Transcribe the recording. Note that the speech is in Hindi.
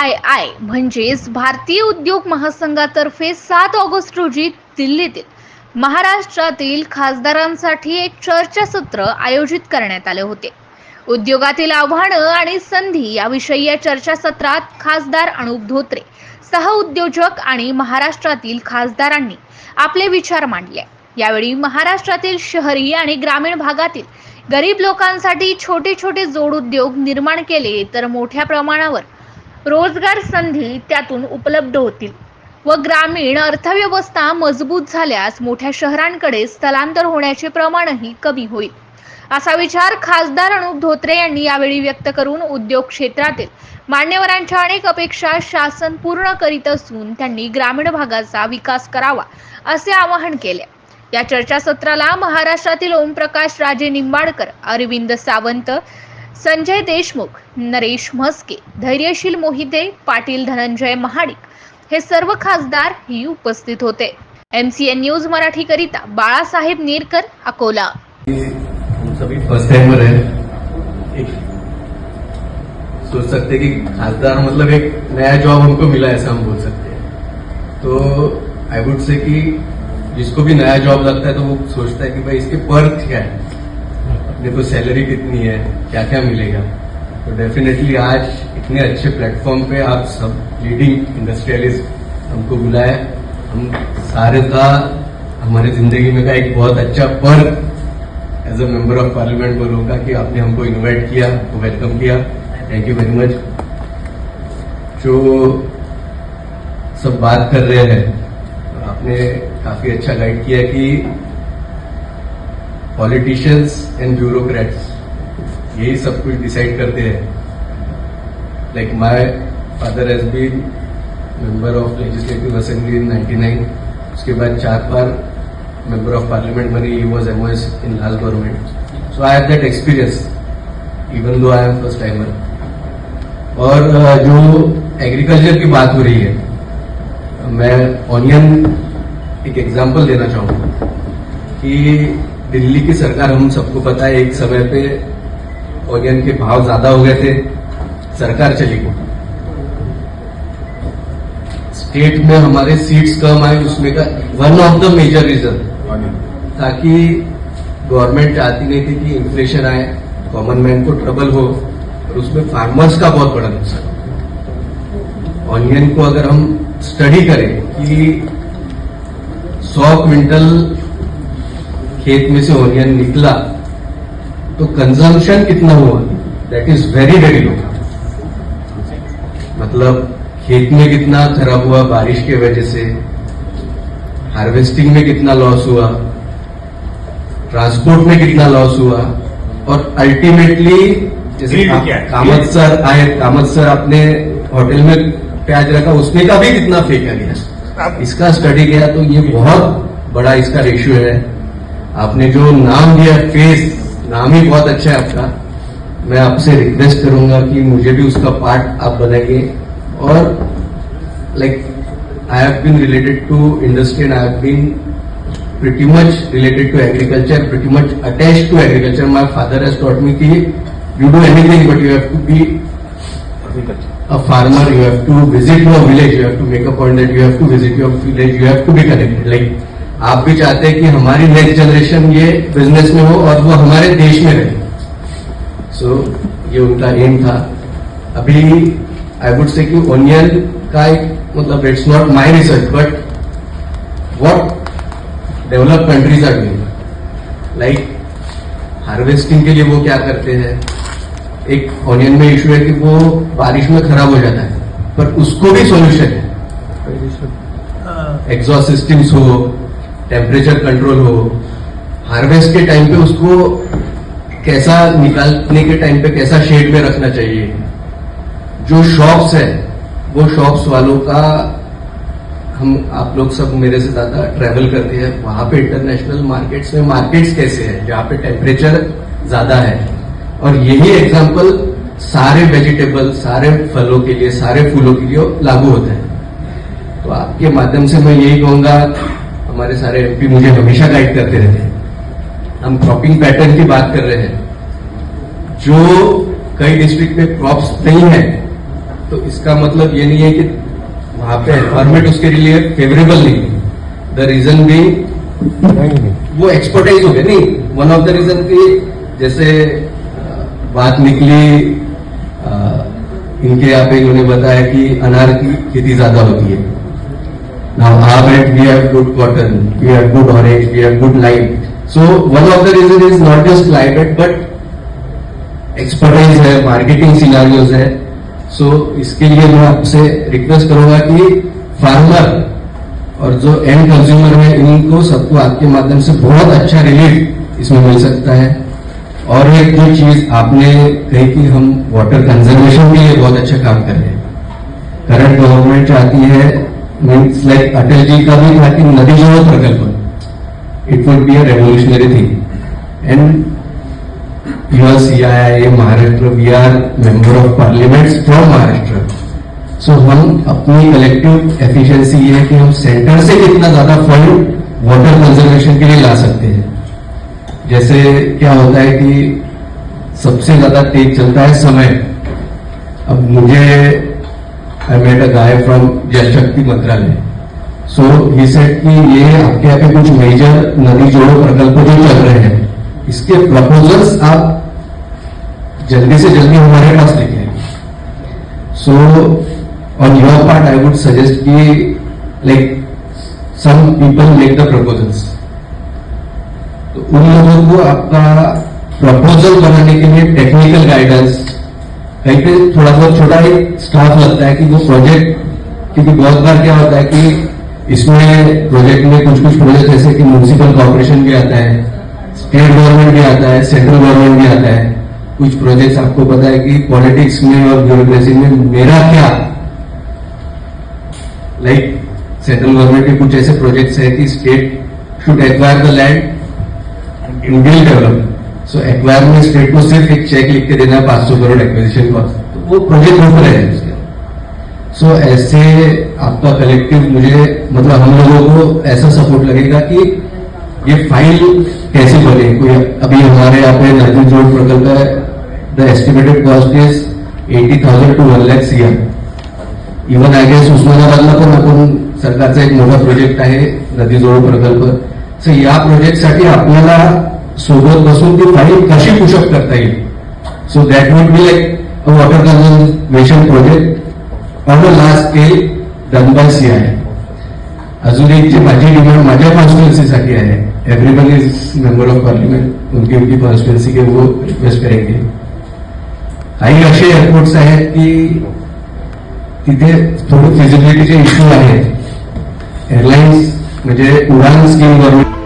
आय आय म्हणजेच भारतीय उद्योग महासंघातर्फे सात ऑगस्ट रोजी दिल्लीतील महाराष्ट्रातील खासदारांसाठी एक चर्चासत्र आयोजित करण्यात आले होते. उद्योगातील आव्हानं आणि संधी याविषयी या चर्चासत्रात खासदार अनुप धोत्रे सह उद्योजक आणि महाराष्ट्रातील खासदारांनी आपले विचार मांडले. यावेळी महाराष्ट्रातील शहरी आणि ग्रामीण भागातील गरीब लोकांसाठी छोटे छोटे जोड उद्योग निर्माण केले तर मोठ्या प्रमाणावर रोजगार संधी त्यातून उपलब्ध होतील व ग्रामीण अर्थव्यवस्था मजबूत झाल्यास मोठ्या शहरांकडे स्थलांतर होण्याचे प्रमाणही कमी होईल. असा विचार खासदार अनुप धोत्रे यांनी यावेळी व्यक्त करून उद्योग क्षेत्रातील मान्यवरांच्या अनेक अपेक्षा शासन पूर्ण करीत असून त्यांनी ग्रामीण भागाचा विकास करावा असे आवाहन केले. या चर्चासत्राला महाराष्ट्रातील ओमप्रकाश राजे निंबाडकर अरविंद सावंत संजय देशमुख नरेश म्हस्के धैर्यशील मोहिते पाटील धनंजय महाडिक हे सर्व खासदार ही उपस्थित होते. M C N news Marathi करिता बाळासाहेब नेरकर अकोला. फर्स्ट टाइमर है सोच सकते कि खासदार मतलब एक नया जॉब हमको मिला ऐसा हम बोल सकते हैं. तो आई वुड से कि जिसको भी नया जॉब लगता है तो वो सोचता है कि भाई इसके पर्थ क्या है? को सैलरी कितनी है क्या क्या मिलेगा। तो डेफिनेटली आज इतने अच्छे प्लेटफॉर्म पे आप सब लीडिंग इंडस्ट्रियलिस्ट हमको बुलाए हम सारे का, हमारे ज़िंदगी में का एक बहुत अच्छा Perth as a member of parliament बोलूँगा कि आपने हमको इनवाइट किया, हमको वेलकम किया। थैंक यू वेरी मच जो सब बात कर रहे हैं, आपने काफ़ी अच्छा गाइड किया कि पॉलिटिशियंस एंड ब्यूरोक्रेट्स यही सब कुछ डिसाइड करते हैं। Like my father has been member of legislative assembly in 99 उसके बाद चार बार मेंबर ऑफ़ पार्लियामेंट बनी, he was MOS in last government so I have that experience even though I am first timer और जो एग्रीकल्चर की बात हो रही है, मैं ऑनियन एक एग्जांपल देना चाहूँगा कि दिल्ली की सरकार हम सबको पता है एक समय पे ऑनियन के भाव ज़्यादा हो गए थे सरकार चली गई। स्टेट में हमारे सीट्स कम आए उसमें का one of the major reason ताकि गवर्नमेंट चाहती नहीं थी कि इन्फ्लेशन आए कॉमन मैन को ट्रबल हो और उसमें फार्मर्स का बहुत बड़ा नुकसान। ऑनियन को अगर हम स्टडी करें कि 100 क्विंटल खेत में से ऑनियन निकला तो कंजम्पशन कितना हुआ? That is very very low मतलब खेत में कितना खराब हुआ बारिश के वजह से हार्वेस्टिंग में कितना लॉस हुआ ट्रांसपोर्ट में कितना लॉस हुआ और अल्टीमेटली जैसे? कामत सर आए कामत सर अपने होटल में प्याज रखा उसमें का भी कितना फेंका गया इसका स्टडी किया तो ये बहुत बड़ा इसका रेशियो है। आपने जो नाम दिया, फेस, नाम ही बहुत अच्छा है आपका। मैं आपसे रिक्वेस्ट करूँगा कि मुझे भी उसका पार्ट आप बनाइए। और like I have been related to industry and I have been pretty much related to agriculture pretty much attach to agriculture my father has taught me की you do anything but you have to be a farmer you have to visit your village you have to make up point that you have to visit your village you have to be connected like आप भी चाहते हैं कि हमारी नेक्स्ट जनरेशन ये बिज़नेस में हो और वो हमारे देश में रहे। सो so, ये उनका एम था। अभी आई वुड से कि ओनियन का एक मतलब it's not my research but what develop countries are doing like harvesting के लिए वो क्या करते हैं? एक ऑनियन में इशू है कि वो बारिश में खराब हो जाता है पर उसको भी सॉल्यूशन है। एग्जॉस्ट सिस्टम्स हो टेम्परेचर कंट्रोल हो हार्वेस्ट के टाइम पे उसको कैसा निकालने के टाइम पे कैसा शेड में रखना चाहिए। जो शॉप्स है, वो शॉप्स वालों का हम, आप लोग सब मेरे से ज़्यादा ट्रेवल करते हैं, वहाँ पे इंटरनेशनल मार्केट्स में मार्केट्स कैसे हैं, जहाँ पे टेम्परेचर ज़्यादा है। और यही एग्जांपल सारे वेजिटेबल सारे फलों के लिए, सारे फूलों के लिए लागू होता है। तो आपके माध्यम से मैं यही कहूँगा हमारे सारे एमपी मुझे हमेशा गाइड करते रहते हैं। हम क्रॉपिंग पैटर्न की बात कर रहे हैं। जो कई डिस्ट्रिक्ट में क्रॉप्स नहीं है तो इसका मतलब ये नहीं है कि वहाँ पे एनवायरमेंट उसके लिए फेवरेबल नहीं। है द रीजन भी वो एक्सपर्टाइज हो गया नहीं वन ऑफ़ द रीजन की जैसे बात निकली अ, इनके यहाँ पे इन्होंने बताया कि अनार की खेती ज़्यादा होती है। Now our bed we have good cotton, we have good orange, we have good light. So one of the reason is not just climate but expertise है, marketing scenarios है. So इसके लिए मैं आपसे रिक्वेस्ट करूँगा कि फार्मर और जो एंड कंज्यूमर है इनको सबको आपके माध्यम से बहुत अच्छा रिलीफ इसमें मिल सकता है और एक जो चीज़ आपने कही कि हम वाटर कंजर्वेशन के लिए बहुत अच्छा काम कर रहे हैं करंट गवर्नमेंट चाहती है था कि नदी जोड़ो प्रकल्प it would be a revolutionary thing and you are C I I Maharashtra we are member of parliament from Maharashtra so हम अपनी कलेक्टिव एफिशिएंसी ये है कि हम सेंटर से कितना ज़्यादा फंड वाटर कंजर्वेशन के लिए ला सकते हैं। जैसे क्या होता है कि सबसे ज़्यादा तेज चलता है समय। अब मुझे I met a guy from जल शक्ति मंत्रालय सो ही सेड कि ये आपके यहाँ पे कुछ मेजर नदी जोड़ो प्रकल्प जो चल रहे हैं, इसके प्रपोजल्स आप जल्दी से जल्दी हमारे पास आइए। So on your part I would suggest कि like some people make the proposals तो उन लोगों को आपका प्रपोजल बनाने के लिए टेक्निकल गाइडेंस कहीं पे थोड़ा बहुत छोटा एक स्टाफ लगता है कि वो प्रोजेक्ट क्योंकि बहुत बार क्या होता है कि इसमें प्रोजेक्ट में कुछ कुछ प्रोजेक्ट जैसे कि म्यूनिसिपल कॉर्पोरेशन भी आता है स्टेट गवर्नमेंट भी आता है सेंट्रल गवर्नमेंट भी आता है, कुछ प्रोजेक्ट्स आपको पता है कि पॉलिटिक्स में और ब्यूरोक्रेसी में मेरा क्या? लाइक सेंट्रल गवर्नमेंट के कुछ ऐसे प्रोजेक्ट्स है कि state should acquire the land in bill develop so acquire में स्टेट को सिर्फ़ एक चेक लिख के देना है, पाँच सौ करोड़ एक्विजिशन का। तो वो प्रोजेक्ट रहे हैं उसके सो ऐसे आपका कलेक्टिव मुझे मतलब हम लोगों को ऐसा सपोर्ट लगेगा कि ये फ़ाइल कैसे बने? कोई अभी हमारे यहाँ पे नदी जोड़ प्रकल्प है the estimated cost is eighty thousand two one lakh see even I guess उस्मानाबादला पण आपण सरकारचा एक मोठा प्रोजेक्ट आहे नदी जोड प्रकल्प. सो या प्रोजेक्टसाठी आपल्याला सोबत बसून ती फाईल कशी पुशअप करता येईल? So that would be like a water conservation project on a large scale done by सी अजून एक जी माझी डिमांड माझ्या कॉन्स्टिट्युएन्सीसाठी आहे. Everybody is member of parliament उनकी उनकी कॉन्स्टिट्युएंसी के वो रिक्वेस्ट करेंगे. काही असे एअरपोर्ट्स आहेत की तिथे थोडं फिजिबिलिटीचे इश्यू आहेत एअरलाइन्स म्हणजे उडान स्कीम गव्हर्नमेंट